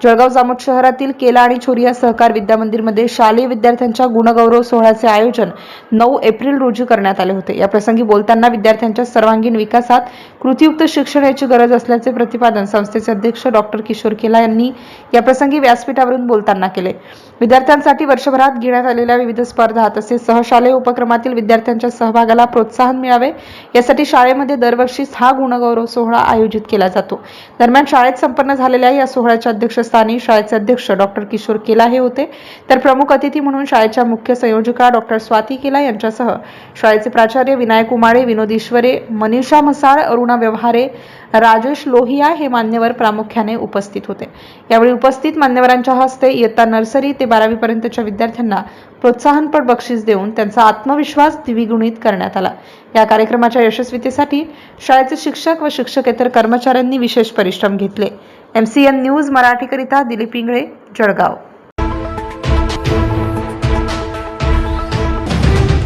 जळगाव जामोद शहरातील केला आणि छोरिया सहकार विद्यामंदिरमध्ये शालेय विद्यार्थ्यांच्या गुणगौरव सोहळ्याचे आयोजन नऊ एप्रिल रोजी करण्यात आले होते. या प्रसंगी बोलताना विद्यार्थ्यांच्या सर्वांगीण विकासात कृतीयुक्त शिक्षण याची गरज असल्याचे प्रतिपादन संस्थेचे अध्यक्ष डॉक्टर किशोर केला यांनी या प्रसंगी व्यासपीठावरून बोलताना केले. विद्यार्थ्यांसाठी वर्षभरात घेण्यात आलेल्या विविध स्पर्धा तसेच सहशालेय उपक्रमातील विद्यार्थ्यांच्या सहभागाला प्रोत्साहन मिळावे यासाठी शाळेमध्ये दरवर्षी हा गुणगौरव सोहळा आयोजित केला जातो. दरम्यान शाळेत संपन्न झालेल्या या सोहळ्याच्या अध्यक्ष अध्यक्षस्थानी शाळेचे अध्यक्ष डॉक्टर किशोर केला हे होते. तर प्रमुख अतिथी म्हणून शाळेच्या मुख्य संयोजिका डॉक्टर स्वाती केला यांच्यासह शाळेचे प्राचार्य विनायक उमाळे विनोद ईश्वरे मनीषा म्हसाळ अरुणा व्यवहारे राजेश लोहिया हे मान्यवर प्रामुख्याने उपस्थित होते. यावेळी उपस्थित मान्यवरांच्या हस्ते इयत्ता नर्सरी ते बारावी पर्यंतच्या विद्यार्थ्यांना प्रोत्साहनपर बक्षीस देऊन त्यांचा आत्मविश्वास द्विगुणित करण्यात आला. या कार्यक्रमाच्या यशस्वीतेसाठी शाळेचे शिक्षक व शिक्षकेतर कर्मचाऱ्यांनी विशेष परिश्रम घेतले. एम सी एन न्यूज मराठीकरिता दिलीप इंगळे जळगाव.